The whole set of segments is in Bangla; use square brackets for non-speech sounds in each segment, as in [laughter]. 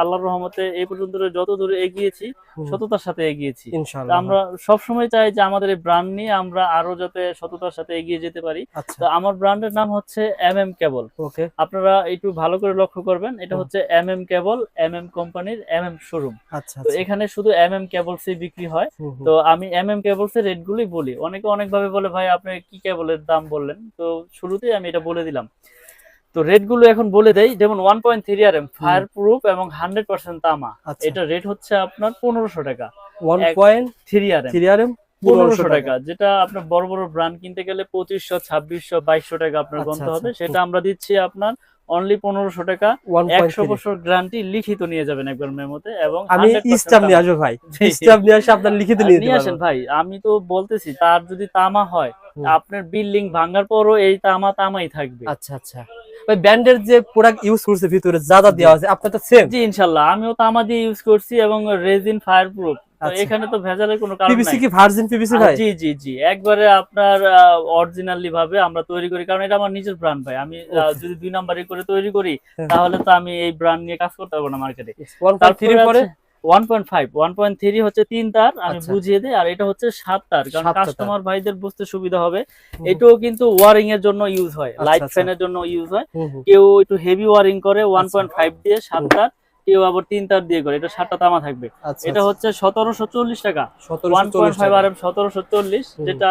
আল্লাহর রহমতে এই পর্যন্ত যত দূরে এগিয়েছি সততার সাথে এগিয়েছি। আমরা সব সময় চাই যে আমাদের এই ব্র্যান্ড নিয়ে আমরা আরও যাতে সততার সাথে এগিয়ে যেতে পারি। আচ্ছা। তো আমার ব্র্যান্ডের নাম হচ্ছে এম এম কেবল ওকে আপনারা একটু ভালো করে লক্ষ্য করবেন এটা হচ্ছে M M cable M M কোম্পানির এম এম শোরুম আচ্ছা তো আচ্ছা। এখানে শুধু এম এম কেবলসই বিক্রি হয়। তো আমি এম এম কেবলস এর রেট গুলোই বলি। অনেকে অনেক ভাবে বলে ভাই আপনি কি কেবলের দাম বললেন? তো শুরুতেই আমি এটা বলে দিলাম। তো রেটগুলো এখন বলে দেই যেমন one point three R M fire proof এবং হান্ড্রেড পার্সেন্ট তামা। আচ্ছা। এটা রেট হচ্ছে আপনার পনেরোশো টাকা। One point three R three R M পনেরোশো টাকা যেটা আপনার বড় বড় ব্র্যান্ড কিনতে গেলে পঁচিশশো ছাব্বিশশো বাইশশো টাকা আপনার আচ্ছা, হবে আচ্ছা। সেটা আমরা দিচ্ছি আপনার অনলি পনেরোশো টাকা। একশো বছর গ্যারান্টি লিখিত নিয়ে যাবেন একবার মেমোতে এবং আমি 100% স্টাম্প নিয়ে আসব ভাই। স্টাম্প নিয়ে আসে আপনার লিখিত নিয়ে নিয়ে আসেন ভাই আমি তো বলতেছি তার যদি তামা হয় আপনার বিল্ডিং ভাঙার পরও এই তামা তামাই থাকবে। আচ্ছা আচ্ছা। ভাই ব্র্যান্ডের যে প্রোডাক্ট ইউজ করছে ভিতরে যা যা দেওয়া আছে আপনার তো সেম জি ইনশাআল্লাহ আমিও তো আমাদের ইউজ করছি এবং রেজিন ফায়ার প্রুফ আচ্ছা। এখানে তো ভেজালের কোনো কারণ পিভিসি কি ভার্জিন পিভিসি ভাই? জি জি জি। একবারে আপনার অরিজিনালি ভাবে আমরা তৈরি করি। কারণ এটা আমার নিজের ব্র্যান্ড ভাই। আমি যদি দুই নম্বরে করে তৈরি করি হ্যাঁ। তাহলে তো আমি এই ব্র্যান্ড নিয়ে কাজ করতে পারব না মার্কেটে তারপরে পরে? One point five one point three হচ্ছে তিন তার আমি আচ্ছা। বুঝিয়ে দিই আর এটা হচ্ছে সাত তার কারণ কাস্টমার ভাইদের বুঝতে সুবিধা হবে। এটাও কিন্তু ওয়ারিং এর জন্য ইউজ হয় আচ্ছা, লাইট আচ্ছা। ফ্যানের জন্য ইউজ হয়। কেউ একটু হেভি ওয়ারিং করে ওয়ান আচ্ছা। পয়েন্ট ফাইভ দিয়ে সাত তার কেউ আবার তিন তার দিয়ে করে এটা সাতটা তামা থাকবে। আচ্ছা এটা হচ্ছে সতেরোশো চল্লিশ টাকা one point five R M সতেরোশো চল্লিশ যেটা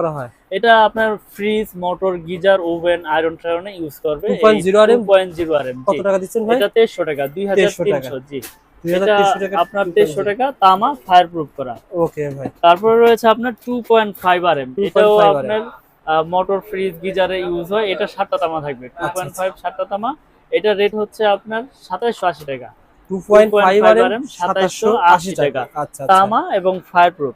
করা হয়। এটা আপনার fridge motor geyser oven iron টায়রনে use করবে। 2.0 RM? পয়েন্ট জিরো আর কত টাকা দিচ্ছেন ভাই? এটা তেইশশো টাকা 2300 টাকা। জি। আপনার টাকা তামা ফায়ার প্রুফ করা। ওকে ভাই। তারপরে রয়েছে আপনার two point five R M এটাও আপনার মোটর ফ্রিজ গিজারে ইউজ হয়। এটা সাতটা তামা থাকবে। টু পয়েন্ট ফাইভ সাতটা তামা। এটা রেট হচ্ছে আপনার সাতাইশশো আশি টাকা। Two point five R M সাতাশশো আশি 2780 টাকা। আচ্ছা আচ্ছা। তামা এবং ফায়ার প্রুফ।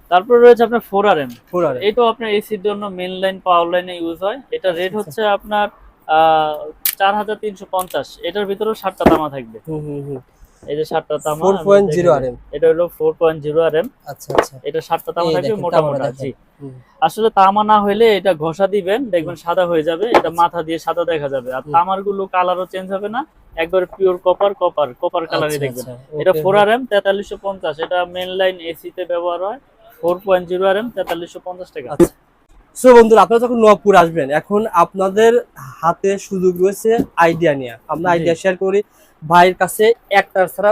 তারপর রয়েছে আপনার four R M. Four R এটাও আপনার এসির জন্য মেন লাইন পাওয়ার লাইনে ইউজ হয়। এটা রেট আচ্ছা। হচ্ছে আপনার চার হাজার তিনশো পঞ্চাশ। এটার ভিতরেও তামা থাকবে। হুম হুম হুম। এই যে সাতটা তামা four point zero R M এটা হলো four point zero R M আচ্ছা আচ্ছা। এটা সাতটা তামা থাকবে দেখেন, মোটা তামাটা মোটা দেখেন। জি আসলে তামা না হলে এটা ঘষা দিবেন দেখবেন সাদা হয়ে যাবে এটা মাথা দিয়ে সাদা দেখা যাবে। আর তামারগুলো কালারও চেঞ্জ হবে না একবার পিওর কপার কপার কপার কালারই আচ্ছা, দেখবেন। আচ্ছা, এটা ফোর আর এম তেতাল্লিশশো পঞ্চাশ এটা মেন লাইন এসি তে ব্যবহার হয়। Four point zero R M তেতাল্লিশশো পঞ্চাশ টাকা। আচ্ছা। সো বন্ধুরা আপনারা যখন নবপুর আসবেন এখন আপনাদের হাতে সুযোগ রয়েছে আইডিয়া নিয়ে। আমরা আইডিয়া শেয়ার করি। ভাইয়ের কাছে একটা ছাড়া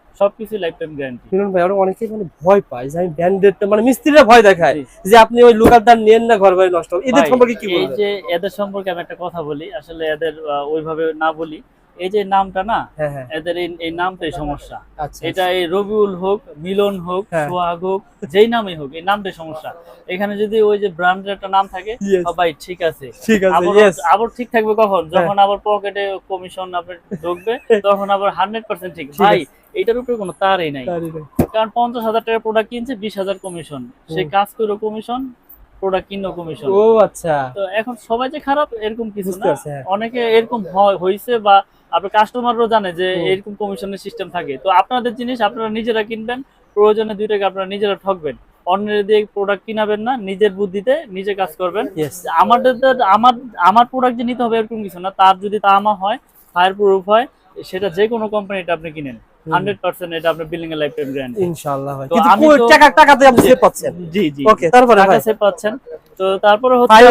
সবকিছু লাইফ টাইম গ্যারান্টি ভাই অনেকেই মানে ভয় পায় যে আমি মানে মিস্ত্রিরা ভয় দেখায় যে আপনি ওই নেন না ঘর বাড়ি নষ্ট হবে। এদের সম্পর্কে কি এই যে এদের সম্পর্কে আমি একটা কথা বলি আসলে এদের ওইভাবে না বলি। এই যে নামটা না হ্যাঁ হ্যাঁ। এদের এই- নামটাই সমস্যা। আচ্ছা এটা এই রবিউল হোক মিলন হোক হ্যাঁ। সোহাগ হোক যেই নামই হোক এই নামটাই সমস্যা। এখানে যদি ওই যে ব্র্যান্ডের একটা নাম থাকে ভাই ঠিক আছে। ঠিক আছে আবার ঠিক থাকবে কখন? যখন আবার পকেটে কমিশন আপনার ঢুকবে [laughs] তখন আবার হান্ড্রেড পার্সেন্ট ঠিক। ভাই এটার উপরে কোনো তারই নাই। কারণ পঞ্চাশ হাজার টাকার প্রোডাক্ট কিনছে বিশ হাজার কমিশন সে কাজ করে কমিশন প্রোডাক্ট কিনো কমিশন ও আচ্ছা। তো এখন সবাই যে খারাপ এরকম কিছু না। হ্যাঁ। অনেকে এরকম বা আপনার জানে যে এরকম কমিশনের সিস্টেম থাকে। তো আপনাদের জিনিস আপনারা নিজেরা কিনবেন প্রয়োজনে দুই টাকা আপনারা নিজেরা ঠকবেন। অন্যের দিয়ে প্রোডাক্ট কিনাবেন না নিজের বুদ্ধিতে নিজে কাজ করবেন। আমাদের আমার আমার প্রোডাক্ট যে নিতে হবে এরকম কিছু না। তার যদি তা তামা হয় ফায়ার প্রুফ হয় সেটা যে কোনো কোম্পানিটা আপনি কিনেন। হান্ড্রেড পার্সেন্ট এটা আপনার বিল্ডিং এর লাইফ টাইম গ্যারান্টি ইনশাআল্লাহ ভাই। কিন্তু টাকা টাকাতে আপনি সেভ পাচ্ছেন। জি জি ওকে তারপরে টাকা পাচ্ছেন। তো তারপরে হচ্ছে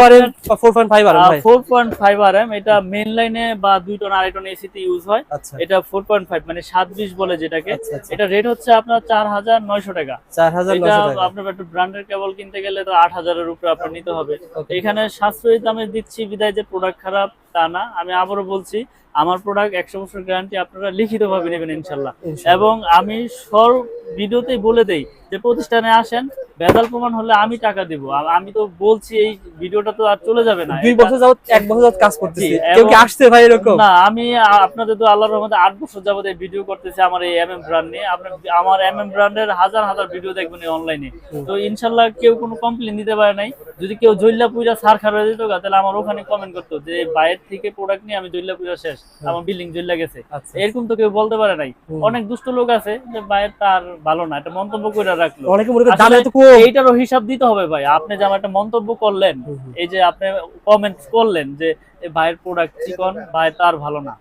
4.5 আর ভাই। ফোর পয়েন্ট ফাইভ আর এটা মেন লাইনে বা দুই টন আড়াই টন এসিতে ইউজ হয়। আচ্ছা। এটা ফোর পয়েন্ট ফাইভ মানে সাত বিশ বলে যেটাকে। আচ্ছা আচ্ছা। এটা রেট হচ্ছে আপনার চার হাজার নয়শো টাকা। 4900 টাকা। আপনার একটু ব্র্যান্ডের কেবল কিনতে গেলে তো আট হাজারের উপরে আপনার নিতে হবে। এখানে সাশ্রয়ী দামে দিচ্ছি বিদায় যে প্রোডাক্ট খারাপ তা না। আমি আবারও বলছি আমার প্রোডাক্ট একশো বছর গ্যারান্টি আপনারা লিখিত ভাবে নেবেন ইনশাল্লাহ। ইনশাআল্লাহ। এবং আমি সব ভিডিওতেই বলে দেই যে প্রতিষ্ঠানে আসেন ভেজাল প্রমাণ হলে আমি টাকা দিব। আমি তো বলছি এই ভিডিওটা তো আর চলে যাবে না। দুই বছর যাবত এক বছর যাবত কাজ করতেছি। কেউ কি আসছে ভাই এরকম? না আমি আপনাদের তো আল্লাহর রহমতে আট বছর যাবত এই ভিডিও করতেছি আমার এই এমএম ব্র্যান্ড নিয়ে। আপনার আমার এমএম ব্র্যান্ডের হাজার হাজার ভিডিও দেখবেন অনলাইনে তো ইনশাল্লাহ কেউ কোনো কমপ্লেন দিতে পারে নাই। যদি কেউ জৈল্লা পুজা সার খারাপ দিত তাহলে আমার ওখানে কমেন্ট করতো যে বাইরের থেকে প্রোডাক্ট নিয়ে আমি জৈল্লা পুজা শেষ। আমার বিল্ডিং জৈল্লা গেছে। আচ্ছা। এরকম তো কেউ বলতে পারে নাই। অনেক দুষ্ট লোক আছে যে বাইরের তার ভালো না এটা মন্তব্য করে রাখল। অনেকে মনে করে দাম এত কম। এইটারও হিসাব দিতে হবে ভাই। আপনি যে আমার একটা মন্তব্য করলেন। এই যে আপনি কমেন্টস করলেন যে ভাইয়ের প্রোডাক্ট চিকন ভাই তার ভালো না।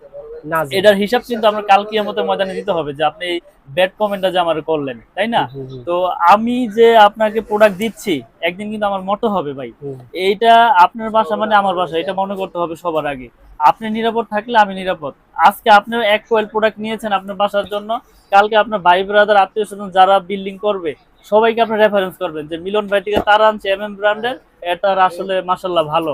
এটার হিসাব কিন্তু আমরা কাল কিয়ামতের ময়দানে দিতে হবে যে আপনি এই ব্যাড কমেন্টটা যে আমার করলেন তাই না? তো আমি যে আপনাকে প্রোডাক্ট দিচ্ছি একদিন কিন্তু আমার মতো হবে ভাই। এইটা আপনার বাসা মানে আমার বাসা এটা মনে করতে হবে সবার আগে। আপনি নিরাপদ থাকলে আমি নিরাপদ। আজকে আপনি এক কোয়েল প্রোডাক্ট নিয়েছেন আপনার বাসার জন্য কালকে আপনার ভাই ব্রাদার আত্মীয় স্বজন যারা বিল্ডিং করবে সবাইকে আপনি রেফারেন্স করবেন যে মিলন ভাই থেকে তারা আনছে এম এম ব্র্যান্ডের এটার আসলে মাসাল্লাহ ভালো।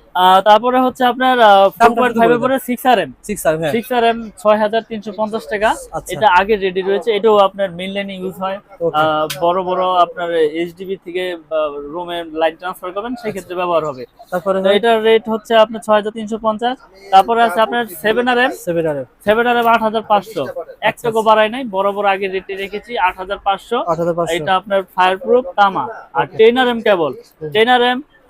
তারপরে হচ্ছে আপনার ফোর দামটা পয়েন্ট একটু ফাইভ বলে এর পরে six R M 6 R six R M ছয় হাজার তিনশো পঞ্চাশ টাকা। আচ্ছা। এটা আগে রেডি রয়েছে। এটাও আপনার মেন লাইনে ইউজ হয়। বড় বড় আপনার এইচডিবি থেকে রুমে লাইন ট্রান্সফার করবেন সেক্ষেত্রে ব্যবহার হবে। তারপরে এটার রেট হচ্ছে আপনার ছয় হাজার তিনশো পঞ্চাশ। তারপরে আছে আপনার seven R M 7 R seven R M আট হাজার পাঁচশো। এক টাকা বাড়াই নাই বড় বড় আগে রেটে রেখেছি আট হাজার পাঁচশো। 8500 এটা আপনার ফায়ার প্রুফ তামা। আর ten R M cable ten R M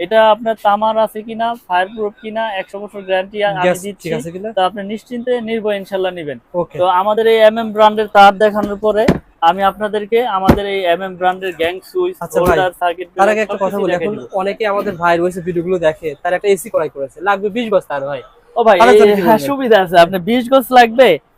এটা আপনার তামার আছে কিনা ফায়ার প্রুফ কিনা একশো বছর গ্যারান্টি আমি দিচ্ছি। তো আপনি নিশ্চিন্তে নির্ভয় ইনশাল্লাহ নেবেন। তো আমাদের এই এম এম ব্র্যান্ডের তার দেখানোর পরে আমি আপনাদেরকে আমাদের এই এম এম ব্র্যান্ডের গ্যাং সুইচ হোল্ডার সার্কিট তার আগে একটা কথা বলি এখন অনেকে আমাদের ভাই রয়েছে ভিডিওগুলো দেখে তার একটা এসি করাই করেছে লাগবে 20 গজ তার ভাই। ও ভাই হ্যাঁ, সুবিধা আছে আপনি বিশ গজ লাগবে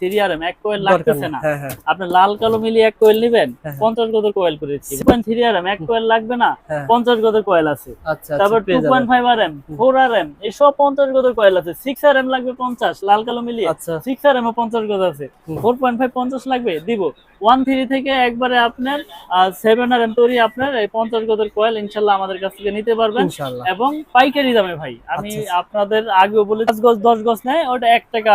থ্রি আর এম এক কোয়েল লাগতেছে না। হ্যাঁ হ্যাঁ। আপনি লাল কালো মিলিয়ে এক কোয়েল নেবেন হ্যাঁ। পঞ্চাশ কোয়েল থ্রি আর এম এক কোয়েল লাগবে না পঞ্চাশ কোয়েল আছে। আচ্ছা তারপর আচ্ছা two point five R M four R M এসব পঞ্চাশ গজের কোয়েল আছে। সিক্স আর এম লাগবে পঞ্চাশ লাল কালো মিলিয়ে। সিক্স আর এম পঞ্চাশ গজ আছে। ফোর পয়েন্ট ফাইভ পঞ্চাশ লাগবে দিব। ওয়ান থ্রি থেকে একবারে আপনার সেভেন আর এম তৈরি আপনার এই পঞ্চাশ গজের কোয়েল ইনশাল্লাহ আমাদের কাছ থেকে নিতে পারবেন। এবং পাইকারি দামে ভাই আমি আচ্ছা, আপনাদের আগেও বলে পাঁচ গজ দশ গজ নেয় ওটা এক টাকা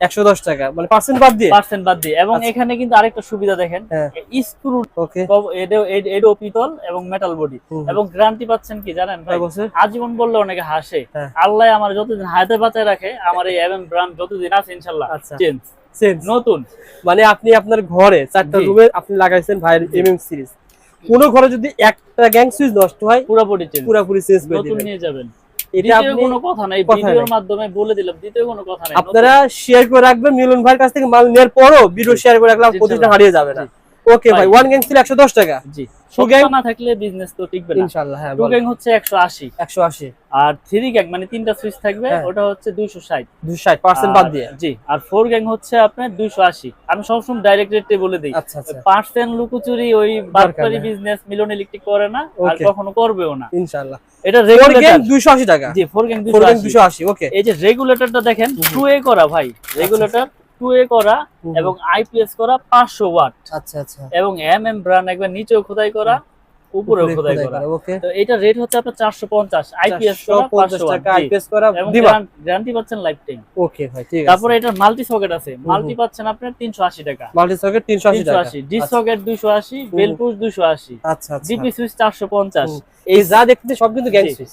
একশো দশ টাকা। মানে পার্সেন্ট বাদ দিয়ে? পার্সেন্ট বাদ দিয়ে। এবং আচ্ছা। এখানে কিন্তু আরেকটা সুবিধা দেখেন স্ক্রু ওকে এডো পিতল এবং মেটাল বডি এবং গ্যারান্টি পাচ্ছেন কি জানেন ভাই? আজীবন বললে অনেকে হাসে। হ্যাঁ। আল্লাহ আমার যতদিন হাতে বাঁচায় রাখে আমার এই এমএম ব্র্যান্ড যতদিন আছে ইনশাল্লাহ। আচ্ছা। চেঞ্জ চেঞ্জ নতুন। মানে আপনি আপনার ঘরে চারটা। রুমে আপনি লাগাইছেন ভাইয়ের এমএম সিরিজ কোন ঘরে যদি একটা গ্যাং সুইচ নষ্ট হয় পুরোপুরি চেঞ্জ পুরোপুরি চেঞ্জ করে নতুন নিয়ে যাবেন। এটা কোনো কথা নাই ভিডিওর মাধ্যমে বলে দিলাম দ্বিতীয় কোনো কথা নাই আপনারা শেয়ার করে রাখবেন মিলন ভাইয়ের কাছ থেকে মাল নেওয়ার পরও ভিডিও শেয়ার করে রাখলাম প্রতিটা হারিয়ে যাবে না। ওকে ভাই। ওয়ান গ্যাং ছিল একশো দশ টাকা। জি। সত্য না থাকলে বিজনেস তো টিকবে না। ইনশাল্লাহ হ্যাঁ টু গ্যাং হচ্ছে একশো আশি। একশো আশি। আর থ্রি গ্যাং মানে তিনটা সুইচ থাকবে হ্যাঁ। ওটা হচ্ছে দুইশো ষাট। দুশো ষাট পার্সেন্ট বাদ দিয়ে। জি আর ফোর গ্যাং হচ্ছে আপনার দুইশো আশি। আমি সবসময় ডাইরেক্ট রেটে বলে দিই। আচ্ছা আচ্ছা। পার্সেন্ট লুকোচুরি ওই বিজনেস মিলন ইলেকট্রিক করে না আর কখনো করবেও না। এটা রেগুলেটর দুইশো আশি টাকা। জি ফোর গ্যাং ফোর গ্যাং দুইশো দুশো আশি ওকে এই যে রেগুলেটরটা দেখেন টু এ করা ভাই। রেগুলেটর টু এ করা এবং আইপিএস করা পাঁচশো ওয়াট আচ্ছা আচ্ছা। এবং এম এম ব্রান্ড একবার নিচেও খোদাই করা উপরেও খোদাই করা। তো এটা রেট হচ্ছে আপনার চারশো পঞ্চাশ আইপিএস টাকা আইপিএস করা এবং দিবা। গ্যারান্টি পাচ্ছেন লাইফ টাইম ওকে ভাই ঠিক আছে। তারপরে এটার মাল্টি সকেট আছে। মাল্টি পাচ্ছেন আপনার তিনশো আশি টাকা। মাল্টি সকেট তিনশো আশি টাকা। ডি সকেট দুইশো আশি বেলপুশ দুইশো আশি। আচ্ছা আচ্ছা। জিপি সুইচ চারশো পঞ্চাশ। এই যা দেখতে সব কিন্তু গ্যাং সুইচ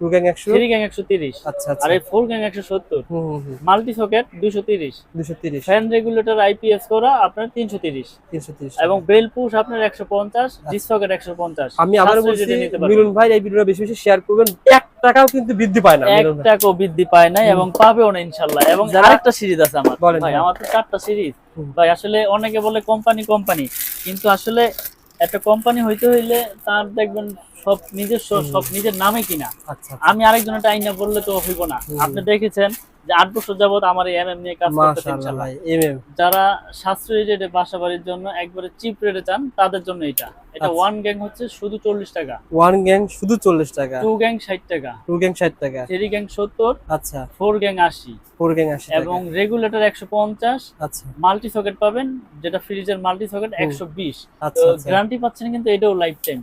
টু গ্যাং একশো? থ্রি গ্যাং একশো তিরিশ। আচ্ছা আচ্ছা। আর এই ফোর গ্যাং একশো সত্তর। মাল্টি সকেট দুশো তিরিশ। দুশো তিরিশ। ফ্যান রেগুলেটর আইপিএস করা আপনার তিনশো তিরিশ। তিনশো তিরিশ এবং বেল পুশ আপনার একশো পঞ্চাশ ডিস সকেট একশো পঞ্চাশ। আচ্ছা। আমি আবার বলছি মিলন ভাই এই ভিডিওটা বেশি বেশি শেয়ার করবেন। এক টাকাও কিন্তু বৃদ্ধি পায় না এক টাকাও বৃদ্ধি পায় এবং পাবেও না ইনশাল্লাহ। এবং আরেকটা সিরিজ আছে আমার। ভাই। আমার তো চারটা সিরিজ ভাই আসলে অনেকে বলে কোম্পানি কোম্পানি কিন্তু আসলে একটা কোম্পানি হইতে হইলে তার দেখবেন সব নিজস্ব সব নিজের নামে কিনা। আচ্ছা আমি আরেকজনের আইনা বললে তো হইব না। আপনি দেখেছেন যে আট বছর যাবত আমার এই এমএম নিয়ে কাজ করতেছে এমএম যারা সাশ্রয়ী রেটে বাসা বাড়ির জন্য একবারে চিপ রেটে চান তাদের জন্য এটা। এটা আচ্ছা। ওয়ান গ্যাং হচ্ছে শুধু চল্লিশ টাকা। ওয়ান গ্যাং শুধু চল্লিশ টাকা। টু গ্যাং ষাট টাকা। টু গ্যাং ষাট টাকা। থ্রি গ্যাং সত্তর আচ্ছা। ফোর গ্যাং আশি। ফোর গ্যাং আশি টাকা। এবং রেগুলেটর একশো পঞ্চাশ। আচ্ছা। মাল্টি সকেট পাবেন যেটা ফ্রিজের মাল্টি সকেট একশো বিশ। আচ্ছা আচ্ছা। গ্যারান্টি পাচ্ছেন কিন্তু এটাও লাইফ টাইম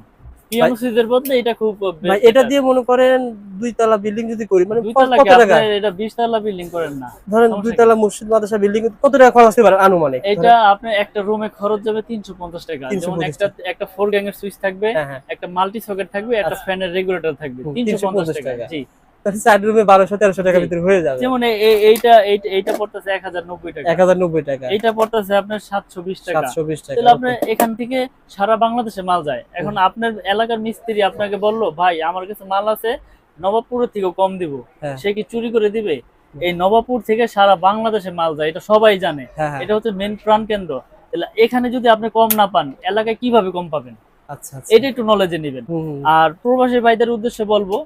পিয়ানো সুইচের বদলে এটা খুব ভাই এটা দিয়ে মনে করেন দুই তলা বিল্ডিং যদি করি মানে কত টাকা এটা বিশ তলা বিল্ডিং করেন না? ধরেন দুই তলা মসজিদ মাদ্রাসা বিল্ডিং কত টাকা খরচ হতে পারে আনুমানিক? এটা আপনার একটা রুমে খরচ যাবে তিনশো পঞ্চাশ টাকা। 350 যেমন একটা একটা ফোর গ্যাং এর সুইচ থাকবে একটা মাল্টি সকেট থাকবে একটা আচ্ছা। ফ্যানের রেগুলেটর থাকবে তিনশো পঞ্চাশ 350 টাকা। জি। চার রুমে বারোশো তেরোশো টাকার ভিতরে হয়ে যাবে। যেমন এই- এই- এইটা এইটা পড়তেছে এক হাজার নব্বই টাকা। এক হাজার নব্বই টাকা। এইটা পড়তেছে আপনার সাতশো বিশ টাকা। সাতশো বিশ টাকা। তাহলে আপনার এখান থেকে সারা বাংলাদেশে মাল যায়। এখন আপনার এলাকার মিস্ত্রি আপনাকে বলল ভাই আমার কাছে মাল আছে নবাবপুরের থেকেও কম দিব। হ্যাঁ। সে কি চুরি করে দিবে? এই নবাবপুর থেকে সারা বাংলাদেশে মাল যায় এটা সবাই জানে। হ্যাঁ হ্যাঁ। এটা হচ্ছে মেন প্রাণ কেন্দ্র। এখানে যদি আপনি কম না পান এলাকায় কীভাবে কম পাবেন? আচ্ছা আচ্ছা। এটা একটু নলেজে নেবেন। আর প্রবাসী ভাইদের উদ্দেশ্যে বলব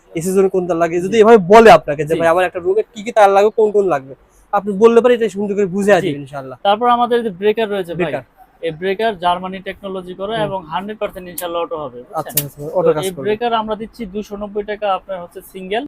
এসির জন্য কোন তার লাগে? যদি এভাবে বলে আপনাকে যে ভাই আমার একটা রুমে কি কি তার লাগবে কোন কোন লাগবে? আপনি বললে পারে এটা সুন্দর করে বুঝে আছি আসবে ইনশাআল্লাহ। তারপর আমাদের যে ব্রেকার রয়েছে ভাই এই ব্রেকার জার্মানি টেকনোলজি করে এবং হান্ড্রেড পার্সেন্ট ইনশাল্লাহ অটো হবে আচ্ছা আচ্ছা অটো কাজ করবে। এই ব্রেকার আমরা দিচ্ছি দুশো নব্বই টাকা আপনার হচ্ছে সিঙ্গেল